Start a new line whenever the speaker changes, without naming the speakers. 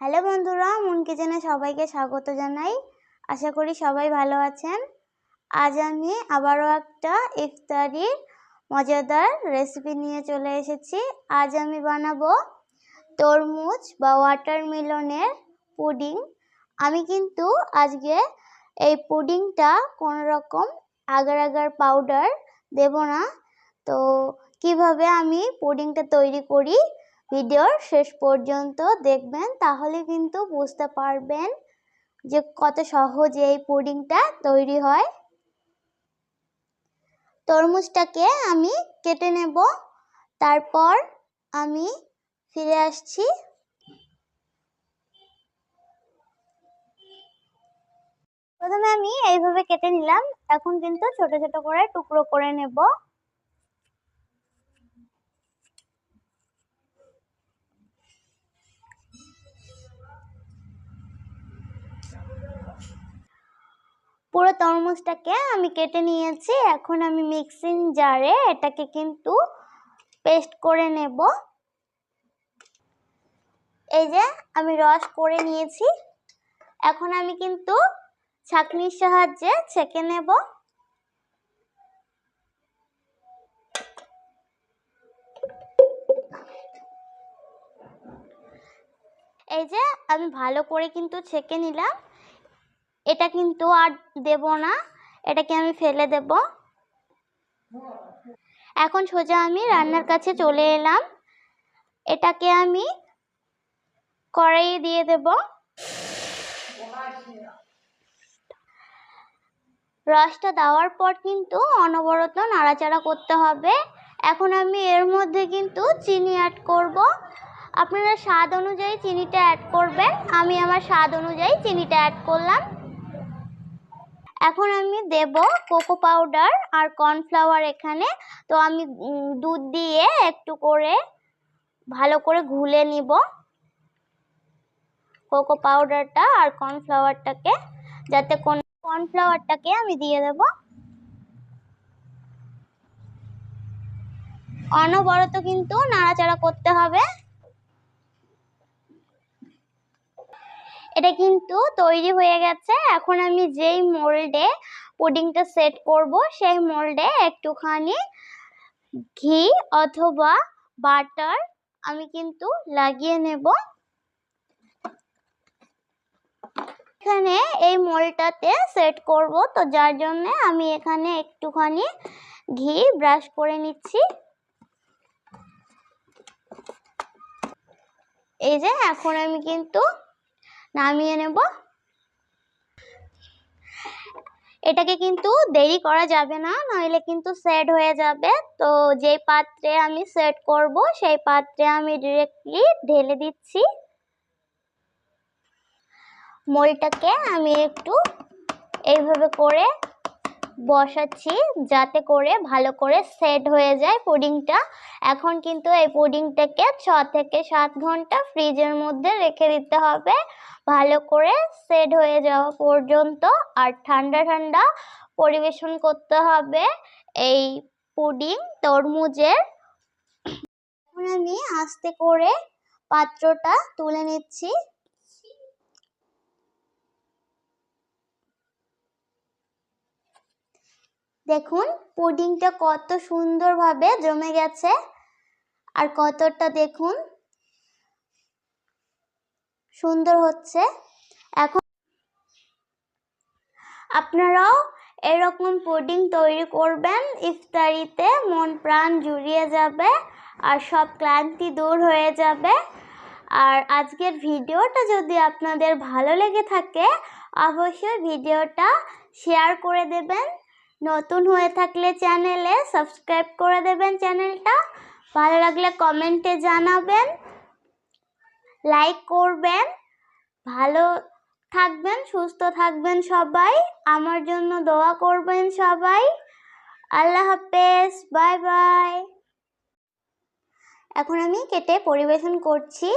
Hello বন্ধুরা মন কিচেনে সবাইকে স্বাগত জানাই। আশা করি সবাই ভালো আছেন। আজ আমি আবারও একটা ইফতারির মজাদার রেসিপি নিয়ে চলে এসেছি। আজ আমি বানাবো তরমুজ বা ওয়াটারমেলনের পুডিং আমি কিন্তু আজকে এই পুডিংটা কোনো রকম আগার আগার পাউডার দেব না। তো কীভাবে আমি পুডিংটা তৈরি করি ভিডিওর শেষ পর্যন্ত দেখবেন, তাহলে কিন্তু বুঝতে পারবেন যে কত সহজে এই পুডিংটা তৈরি হয়। তরমুজটাকে আমি কেটে নেব। তারপর আমি ফিরে আসছি। প্রথমে আমি এইভাবে কেটে নিলাম। এখন কিন্তু ছোট ছোট করে টুকরো করে নেব। পুরো তরমুজটাকে আমি কেটে নিয়েছি। এখন আমি মিক্সিং জারে এটাকে কিন্তু পেস্ট করে নেব। এই যে আমি রস করে নিয়েছি। এখন আমি কিন্তু ছাঁকনির সাহায্যে ছেঁকে নেব। এই যে আমি ভালো করে কিন্তু ছেঁকে নিলাম। এটা কিন্তু আর দেব না, এটাকে আমি ফেলে দেব। এখন সোজা আমি রান্নার কাছে চলে এলাম। এটাকে আমি কড়াইয়ে দিয়ে দেব। রসটা দেওয়ার পর কিন্তু অনবরত নাড়াচাড়া করতে হবে। এখন আমি এর মধ্যে কিন্তু চিনি অ্যাড করব। আপনারা স্বাদ অনুযায়ী চিনিটা অ্যাড করবেন। আমি আমার স্বাদ অনুযায়ী চিনিটা অ্যাড করলাম। এখন আমি দেব কোকো পাউডার আর কর্নফ্লাওয়ার এখানে। তো আমি দুধ দিয়ে একটু করে ভালো করে ঘুলে নিব। কোকো পাউডারটা আর কর্নফ্লাওয়ারটাকে, যাতে কোন কর্নফ্লাওয়ারটাকে আমি দিয়ে দেব। অনবরত কিন্তু নাড়াচাড়া করতে হবে। এটা কিন্তু তৈরি হয়ে গেছে। এখন আমি যেই মোল্ডে পুডিংটা সেট করব, সেই মোল্ডে একটুখানি ঘি অথবা বাটার আমি কিন্তু লাগিয়ে নেব। এখানে এই মোলটাতে সেট করব, তো যার জন্য আমি এখানে একটুখানি ঘি ব্রাশ করে নিচ্ছি। এই যে, এখন আমি কিন্তু নামিয়ে নেব। এটাকে কিন্তু দেরি করা যাবে না, নইলে কিন্তু সেট হয়ে যাবে। তো যে পাত্রে আমি সেট করব, সেই পাত্রে আমি ডিরেক্টলি ঢেলে দিচ্ছি। মলটাকে আমি একটু এইভাবে করে বসাচ্ছি যাতে করে ভালো করে সেট হয়ে যায় পুডিংটা। এখন কিন্তু এই পুডিংটাকে ছ থেকে সাত ঘণ্টা ফ্রিজের মধ্যে রেখে দিতে হবে। ভালো করে সেট হয়ে যাওয়া পর্যন্ত আর ঠান্ডা ঠান্ডা পরিবেশন করতে হবে এই পুডিং তরমুজের। আমি আস্তে করে পাত্রটা তুলে নিচ্ছি। দেখুন, পুডিংটা কত সুন্দরভাবে জমে গেছে। আর কতটা দেখুন, সুন্দর হচ্ছে। এখন আপনারাও এরকম পুডিং তৈরি করবেন, ইফতারিতে মন প্রাণ জুড়িয়ে যাবে আর সব ক্লান্তি দূর হয়ে যাবে। আর আজকের ভিডিওটা যদি আপনাদের ভালো লেগে থাকে, অবশ্যই ভিডিওটা শেয়ার করে দেবেন। নতুন হয়ে থাকলে চ্যানেলে সাবস্ক্রাইব করে দেবেন চ্যানেলটা। ভালো লাগলে কমেন্টে জানাবেন, লাইক করবেন। ভালো থাকবেন, সুস্থ থাকবেন সবাই। আমার জন্য দোয়া করবেন সবাই। আল্লাহ হাফেজ, বাই বাই। এখন আমি কেটে পরিবেশন করছি।